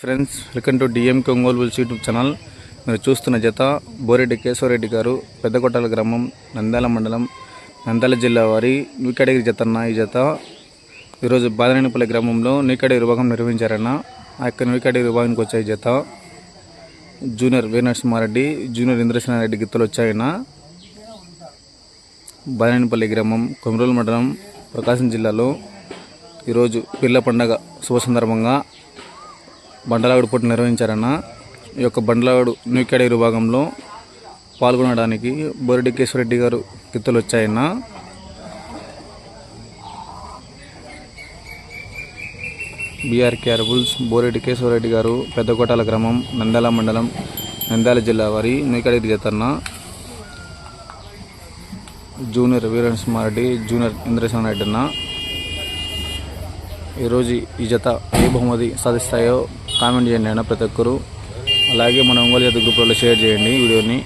Friends welcome to DMK Ongole bulls YouTube channel. మీరు చూస్తున్న జత బోరెడ్డి కేశవరెడ్డి గారు పెద్దకొట్టాల గ్రామం నంద్యాల మండలం నంద్యాల జిల్లా వారి నీకడగిరి జత అన్న ఈ జత. ఈరోజు బాదనేనిపల్లి గ్రామంలో నీకడగిరి విభాగం నిర్వహించారన్న. ఆ యొక్క నీకడగిరి విభాగానికి వచ్చాయి జత. జూనియర్ వీరనరసింహారెడ్డి జూనియర్ ఇంద్రసేనారెడ్డి గిత్తలు వచ్చాయన్న. బాదనేనిపల్లి గ్రామం కొమరోలు మండలం ప్రకాశం జిల్లాలో ఈరోజు పిల్ల పండగ శుభ సందర్భంగా బండలాగుడు పోటీ నిర్వహించారన్న. ఈ యొక్క బండలాగుడు న్యూ కేడగిరి విభాగంలో పాల్గొనడానికి బోరెడ్డి కేశవరెడ్డి గారు గిత్తలు వచ్చాయన్న B R K bulls Boreddy Keshava Reddy గారు పెద్దకోటాల గ్రామం నంద్యాల మండలం నంద్యాల జిల్లా వారి న్యూ కేడగిరి జతన్న జూనియర్ రెడ్డి జూనియర్ ఇంద్రసేన రెడ్డి అన్న. ఈరోజు ఈ జత ఏ బహుమతి సాధిస్తాయో కామెంట్ చేయండి అయినా ప్రతి ఒక్కరు. అలాగే మన ఒంగోలు జత గ్రూప్లలో షేర్ చేయండి వీడియోని.